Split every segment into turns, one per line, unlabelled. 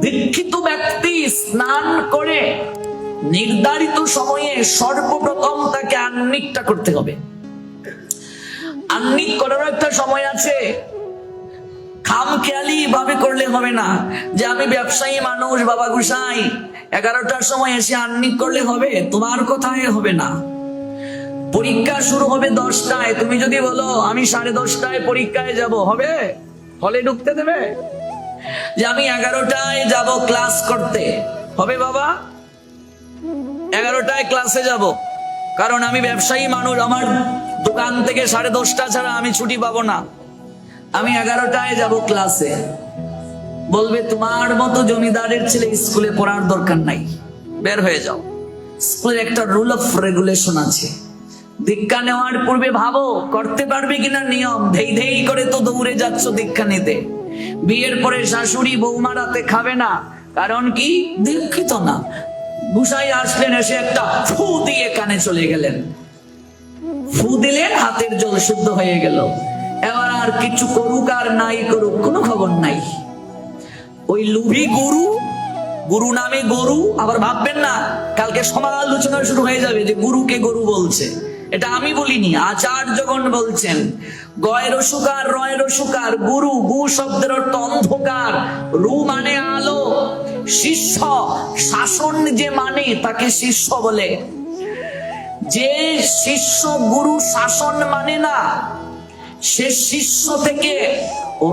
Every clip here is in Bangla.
দীক্ষিত ব্যক্তি স্নান করে নির্ধারিত সময়ে সর্বপ্রথম তাকে আন্নিকটা করতে হবে। আন্নিক করারও একটা সময় আছে। খাম খেয়ালি ভাবে করলে হবে না। যে আমি ব্যবসায়ী মানুষ, বাবা গুসাই, এগারোটার সময় এসে আন্নিক করলে হবে, তোমার কথায় হবে না। পরীক্ষা শুরু হবে দশটায়। তুমি যদি বলো, আমি সাড়ে দশটায় পরীক্ষায় যাব, হবে? হলে ঢুকতে দেবে? যে আমি এগারোটায় যাব ক্লাস করতে। হবে বাবা? এগারোটায় ক্লাসে যাব। কারণ আমি ব্যবসায়ী মানুষ, আমার দোকান থেকে সাড়ে দশটা ছাড়া আমি ছুটি পাবো না। আমি এগারোটায় যাব ক্লাসে বলবে, তোমার মতো জমিদারের ছেলে স্কুলে পড়ার দরকার নাই। বের হয়ে যাও। স্কুলের একটা রুল অফ রেগুলেশন আছে। দীক্ষা নেওয়ার পূর্বে ভাবো, করতে পারবে কিনা নিয়ম? ধেই ধেই করে তো দৌড়ে যাচ্ছ দীক্ষা নিতে। বিয়ের পরে শাশুড়ি বৌমা রাতে খাবে না। কারণ কি? দীক্ষিত না। গুসাই আসলেন, এসে একটা ফু দিয়ে কানে চলে গেলেন। ফু দিলেন, হাতের জল শুদ্ধ হয়ে গেল। এবার আর কিছু করুক আর নাই করুক, কোনো খবর নাই। ওই লুভি গুরু গুরু নামে গরু, আবার ভাববেন না, কালকে সমালোচনা শুরু হয়ে যাবে যে গুরুকে গরু বলছে। এটা আমি বলিনি আচার্যগণ বলছেন, গয়ের সুকার রয়ের সুকার গুরু, গু শব্দের অর্থ অন্ধকার, রু মানে আলো, শিষ্য, শাসন যে মানে তাকে শিষ্য বলে। যে শিষ্য, গুরু, শাসন মানে না, সে শিষ্য থেকে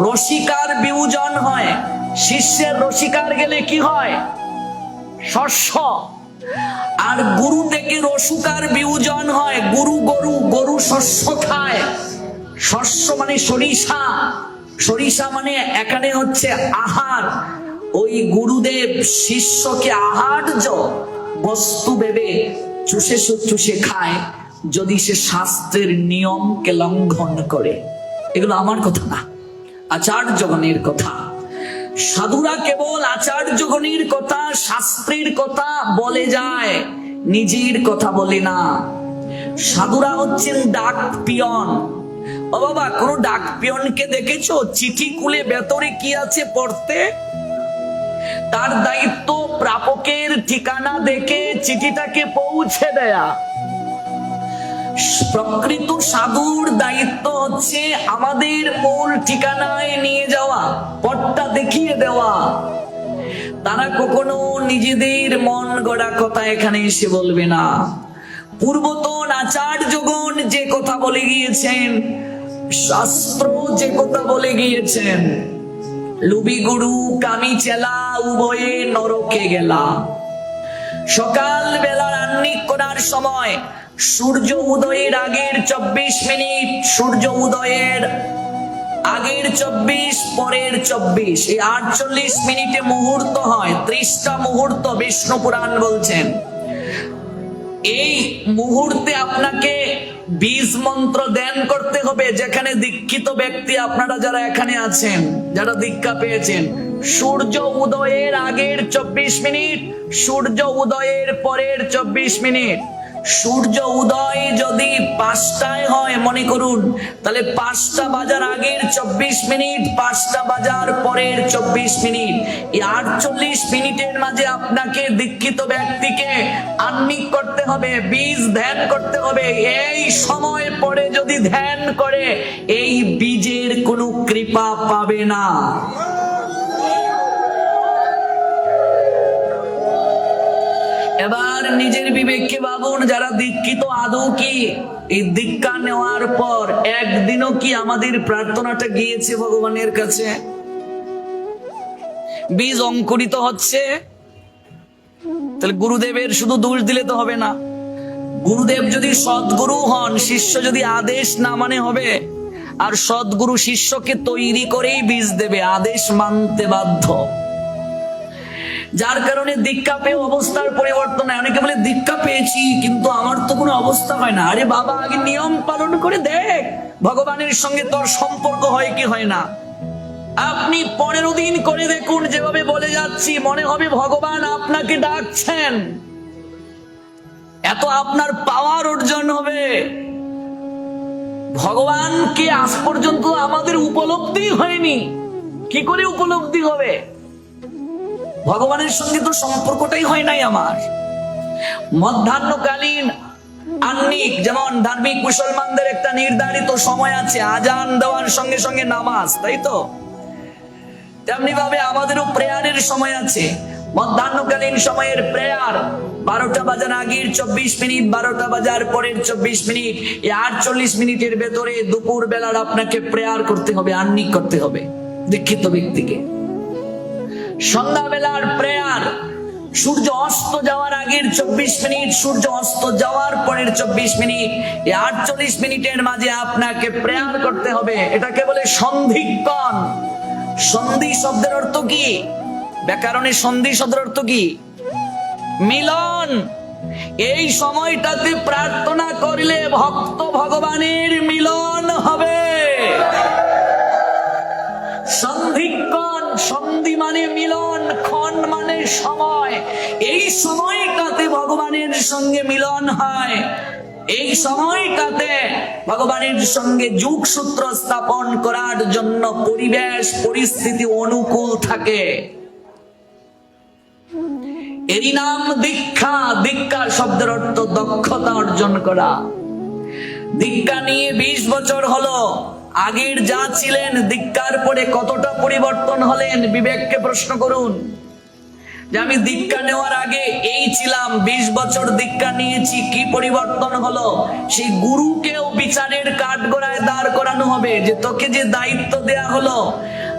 রসিকার বিউজন হয়। শিষ্যের রসিকার গেলে কি হয়? শস্য। আর গুরু থেকে রসুকার বিউজন হয়। গুরু গরু গরু শস্য খায়। শস্য মানে সরিষা। সরিষা মানে এখানে হচ্ছে আহার। ওই গুরুদেব শিষ্যকে আহার্য বস্তু ভেবে চুষে চুষে খায়। যদি সে শাস্ত্রের নিয়মকে লঙ্ঘন করে। এগুলো আমার কথা না। আচার্যগণের কথা। সাধুরা কেবল আচার্যগণের কথা, শাস্ত্রের কথা বলে যায়, নিজের কথা বলে না। সাধুরা হচ্ছেন ডাক পিয়ন। ও বাবা, কোন ডাক পিয়নকে দেখেছ? চিঠি কুলে ভেতরে কি আছে পড়তে? তার দায়িত্ব প্রাপকের ঠিকানা দেখে চিঠিটাকে পৌঁছে দেয়া। প্রকৃত সাধুর দায়িত্ব হচ্ছে আমাদের মূল ঠিকানায় নিয়ে যাওয়া, পথটা দেখিয়ে দেওয়া। তারা কখনো নিজেদের মন গড়া কথা এখানে এসে বলবে না। পূর্বতন আচার্যগণ যে কথা বলে গিয়েছেন, শাস্ত্র যে কথা বলে গিয়েছেন লুবি গুরু কামি চেলা উভয়ে নরকে গেলা। সকাল বেলার আন্নিক করার সময় সূর্য উদয়ের আগের চব্বিশ মিনিট, সূর্য উদয়ের আগের চব্বিশ, পরের চব্বিশ। এই আটচল্লিশ মিনিটে মুহূর্ত হয়, ত্রিশটা মুহূর্ত বিষ্ণু পুরাণ বলছেন। এই মুহূর্তে আপনাকে বীজ মন্ত্র ধ্যান করতে হবে, যেখানে দীক্ষিত ব্যক্তি আপনারা যারা এখানে আছেন, যারা দীক্ষা পেয়েছেন। সূর্য উদয়ের আগের চব্বিশ মিনিট, সূর্য উদয়ের পরের চব্বিশ মিনিট। সূর্য উদয় যদি পাঁচটায় হয়, মনে করুন। তাহলে পাঁচটা বাজার আগের চব্বিশ মিনিট, পাঁচটা বাজার পরের চব্বিশ মিনিট। এই আটচল্লিশ মিনিটের মাঝে আপনাকে দীক্ষিত ব্যক্তিকে আন্নিক করতে হবে, বীজ ধ্যান করতে হবে। এই সময় পরে যদি ধ্যান করে, এই বীজের কোনো কৃপা পাবে না। এবার নিজের বিবেককে ভাবুন, যারা দীক্ষিত আদৌ কি? এই দীক্ষা নেওয়ার পর একদিনও কি আমাদের প্রার্থনাটা গিয়েছে ভগবানের কাছে? বীজ অঙ্কুরিত হচ্ছে। তাহলে গুরুদেবের শুধু দোষ দিলে তো হবে না। গুরুদেব যদি সদ্গুরু হন, শিষ্য যদি আদেশ না মানে হবে, আর সদ্গুরু শিষ্যকে তৈরি করেই বীজ দেবে, আদেশ মানতে বাধ্য। যার কারণে দীক্ষা পেয়ে অবস্থার পরিবর্তন হয়। অনেকে বলে, দীক্ষা পেয়েছি, কিন্তু আমার তো কোনো অবস্থা হয় না। আরে বাবা, আগে নিয়ম পালন করে দেখ, ভগবানের সঙ্গে তোর সম্পর্ক হয় কি হয় না। আপনি পনেরো দিন করে দেখুন, যেভাবে বলে যাচ্ছি, মনে হবে ভগবান আপনাকে ডাকছেন। এত আপনার পাওয়ার অর্জন হবে। ভগবানকে আজ পর্যন্ত আমাদের উপলব্ধি হয়নি। কি করে উপলব্ধি হবে? ভগবানের সঙ্গে তো সম্পর্কটাই হয় নাই আমার। মধ্যাহ্নকালীন আন্নিক যেমন ধার্মিক মুসলমানদের একটা নির্ধারিত সময় আছে, আজান দেওয়ার সঙ্গে সঙ্গে নামাজ, তাই তো? তেমনি ভাবে আমাদেরও প্রেয়ারের সময় আছে। মধ্যাহ্নকালীন সময়ের প্রেয়ার বারোটা বাজার আগের চব্বিশ মিনিট, বারোটা বাজার পরের চব্বিশ মিনিট, এই আটচল্লিশ মিনিটের ভেতরে দুপুর বেলার আপনাকে প্রেয়ার করতে হবে আন্নিক করতে হবে দীক্ষিত ব্যক্তিকে। সন্ধ্যাবেলার প্রেয়ার সূর্য অস্ত যাওয়ার আগের চব্বিশ মিনিট, সূর্য অস্ত যাওয়ার পরের চব্বিশ মিনিট, এই আটচল্লিশ মিনিটের মাঝে আপনাকে প্রেয়ার করতে হবে। এটাকে বলে সন্ধিক্ষণ। সন্ধি শব্দের অর্থ কি? ব্যাকরণে সন্ধি শব্দের অর্থ কি? মিলন। এই সময়টাতে প্রার্থনা করলে ভক্ত ভগবানের সময়, এই সময়টাতে ভগবানের সঙ্গে মিলন হয়। এই সময়টাতে ভগবানের সঙ্গে যুগ সূত্র স্থাপন করার জন্য পরিবেশ, পরিস্থিতি অনুকূল থাকে। এরই নাম দীক্ষা। দীক্ষা শব্দের অর্থ দক্ষতা অর্জন করা। দীক্ষা নিয়ে বিশ বছর হলো। আগের যা ছিলেন, দীক্ষার পরে কতটা পরিবর্তন হলেন, বিবেককে প্রশ্ন করুন। যে আমি দীক্ষা নেওয়ার আগে এই ছিলাম, বিশ বছর দীক্ষা নিয়েছি, কি পরিবর্তন হলো? সেই গুরুকেও বিচারের কাঠ গোড়ায় দাঁড় করানো হবে, যে তোকে যে দায়িত্ব দেয়া হলো,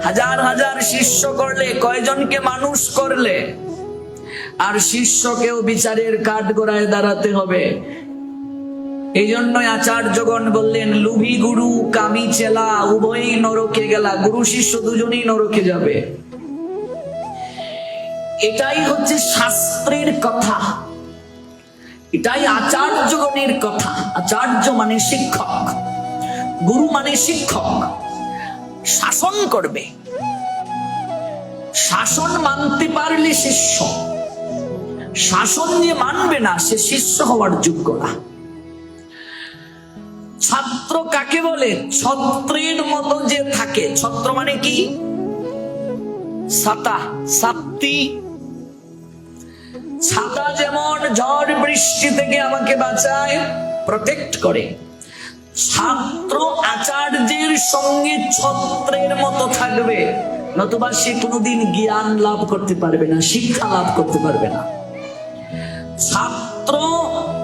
হাজার হাজার শিষ্য করলে, কয়জনকে মানুষ করলে? আর শিষ্যকেও বিচারের কাঠ গোড়ায় দাঁড়াতে হবে। এই জন্যই আচার্যগণ বললেন, লুভি গুরু, কামি চেলা, উভয়ই নরকে গেলা, গুরু শিষ্য দুজনেই নরকে যাবে। এটাই হচ্ছে শাস্ত্রের কথা। এটাই আচার্যগণের কথা। আচার্য মানে শিক্ষক। গুরু মানে শিক্ষক। শাসন করবে। শাসন মানতে পারলে শিষ্য। শাসন যে মানবে না, সে শিষ্য হওয়ার যোগ্য না। ছাত্র কাকে বলে? ছত্রের মতো যে থাকে। ছত্র মানে কি? সাতা ছাত্রী ছাতা যেমন ঝড় বৃষ্টি থেকে আমাকে বাঁচায় প্রোটেক্ট করে। ছাত্র আচার্যের সঙ্গে ছত্রের মতো থাকবে, নতুবা সে কোনোদিন জ্ঞান লাভ করতে পারবে না, শিক্ষা লাভ করতে পারবে না। ছাত্র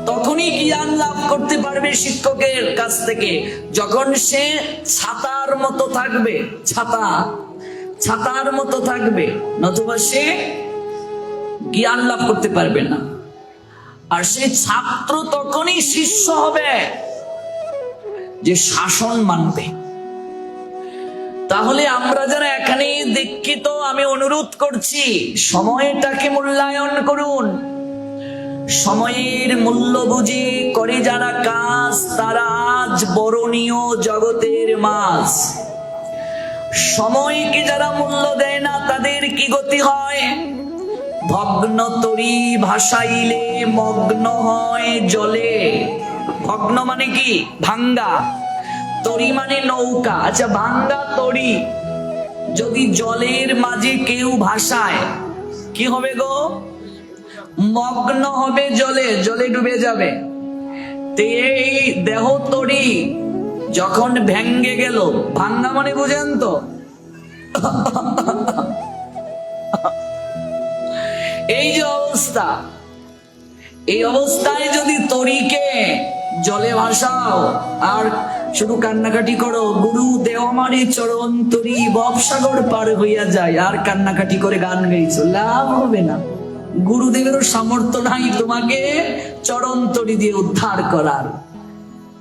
তখনই জ্ঞান লাভ করতে পারবে শিক্ষকের কাছ থেকে, যখন সে ছাতার মতো থাকবে, ছাতা, ছাতার মতো থাকবে, নতুবা সে জ্ঞান লাভ করতে পারবে না। আর সে ছাত্র তখনই শিষ্য হবে যে শাসন মানবে। তাহলে আমরা যারা এখানে দীক্ষিত, আমি অনুরোধ করছি, সময়টাকে মূল্যায়ন করুন। সময়ের মূল্য বুঝে করে যারা কাজ, তারা আজ বরণীয় জগতের মাছ। সময়কে যারা মূল্য দেয় না, তাদের কি গতি হয়? ভগ্ন তরি ভাসাইলে মগ্ন হয় জলে। ভগ্ন মানে কি? ভাঙ্গা। তরি মানে নৌকা। আচ্ছা ভাঙ্গা তরি যদি জলের মাঝে কেউ ভাসায়, কি হবে গো? মগ্ন হবে জলে জলে ডুবে যাবে। এই দেহ তরি যখন ভেঙ্গে গেল, ভাঙ্গা মানে বুঝেন তো? এই যে অবস্থা, এই অবস্থায় যদি তরিকে জলে ভাসাও, আর শুধু কান্নাকাটি করো, গুরু দেও আমারে চরণ তরি বপসাগর পার হইয়া যায়, আর কান্নাকাটি করে গান গাইছো, লাভ হবে না। গুরুদেবেরও সামর্থ্য নাই তোমাকে চরণ তরি দিয়ে উদ্ধার করার।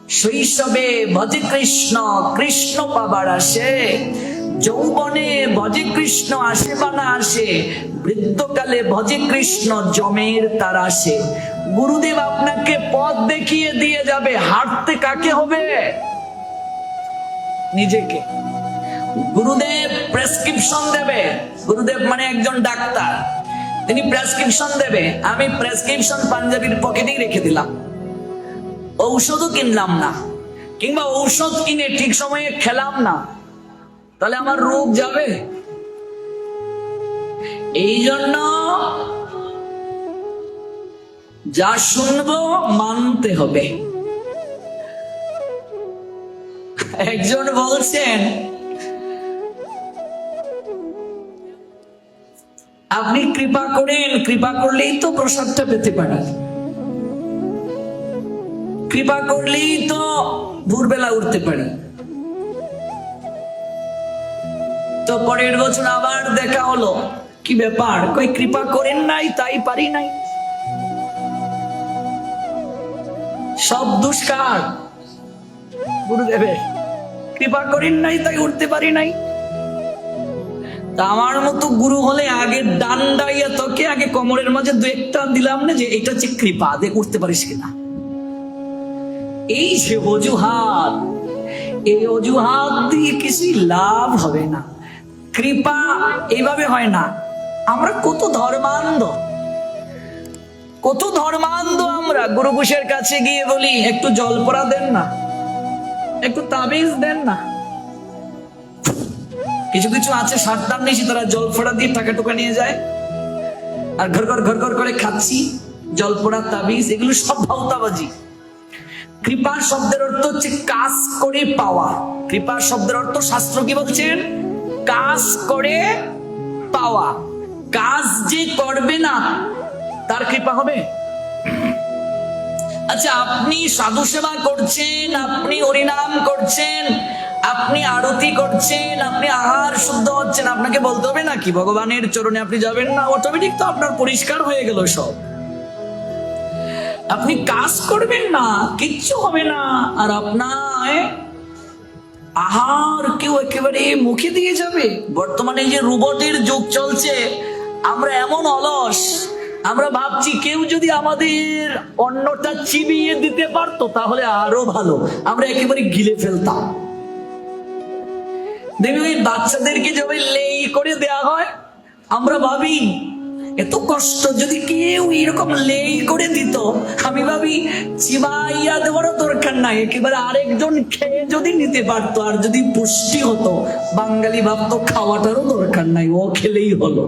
শৈশবে ভজে কৃষ্ণ কৃষ্ণ পাবার আসে যৌবনে ভজে কৃষ্ণ আসে বা না আসে, বৃদ্ধকালে ভজে কৃষ্ণ জমের তার আসে। গুরুদেব আপনাকে পথ দেখিয়ে দিয়ে যাবে, হাঁটতে কাকে হবে? নিজেকে। গুরুদেব প্রেসক্রিপশন দেবে। গুরুদেব মানে একজন ডাক্তার। তিনি প্রেসক্রিপশন দেবে। আমি প্রেসক্রিপশন পাঞ্জাবির পকেটেই রেখে দিলাম। ঔষধও কিনলাম না। কিংবা ঔষধ কিনে ঠিক সময়ে খেলাম না। তাহলে আমার রোগ যাবে? এই জন্য যা শুনব মানতে হবে। একজন বলছেন, আপনি কৃপা করেন, কৃপা করলেই তো প্রসাদটা পেতে পারেন। কৃপা করলেই তো ভোরবেলা উঠতে পারি তো পরের বছর আবার দেখা হলো। কি ব্যাপার? কই কৃপা করেন নাই, তাই পারি নাই। সব দুষ্কার। গুরুদেবের কৃপা করেন নাই, তাই উঠতে পারি নাই। আমার মতো গুরু হলে আগে ডান্ডাইয়া তোকে আগে কোমরের মাঝে দু একটা দিলাম না যে এটা হচ্ছে কৃপা দেখ উঠতে পারিস কিনা। এই যে অজুহাত, এই অজুহাত দিয়ে কিছুই লাভ হবে না। কৃপা এইভাবে হয় না। আমরা কত ধর্মান্ধ। কত ধর্মান্ধ আমরা। গুরু কাছে গিয়ে বলি, একটু জল পড়া দেন না। একটু তাবিজ দেন না। কিছু কিছু আছে সাতটার নিশি, তারা জল ফোড়া দিয়ে টাকা টুকা নিয়ে যায়। আর ঘর ঘর ঘর ঘর করে খাচ্ছি জল পোড়া তাবিজ, এগুলো সব ভাওতাবাজি। কৃপা শব্দের অর্থ হচ্ছে কাজ করে পাওয়া। কৃপা শব্দের অর্থ শাস্ত্র কি বলছেন? কাজ করে পাওয়া। কাজ যে করবে না, তার কৃপা হবে? আচ্ছা আপনি সাধু সেবা করছেন, আপনি হরিনাম করছেন, আপনি আরতি করছেন, আপনি আহার শুদ্ধ হচ্ছেন, আপনাকে বলতে হবে নাকি? ভগবানের চরণে আপনি যাবেন না, অটোমেটিক তো আপনার পরিষ্কার হয়ে গেল সব। আপনি কাজ করবেন না, কিচ্ছু হবে না, আর আপনার আহার কেউ একেবারে মুখে দিয়ে যাবে? বর্তমানে যে রোবটের যুগ চলছে, আমরা এমন অলস। আমরা ভাবছি কেউ যদি আমাদের অন্নটা চিবিয়ে দিতে পারতো, তাহলে আরও ভালো। আমরা একেবারে গিলে ফেলতাম। দেখবি ওই বাচ্চাদেরকে যবে লেই করে দেয়া হয়, আমরা ভাবি এত কষ্ট যদি কেউ এরকম লেই করে দিত, আমি ভাবি, চিবাইয়া দেওয়ারও দরকার নাই, একেবারে আরেকজন খেয়ে যদি নিতে পারতো, আর যদি পুষ্টি হতো, বাঙালি ভাবতো খাওয়াটারও দরকার নাই, ও খেলেই হলো।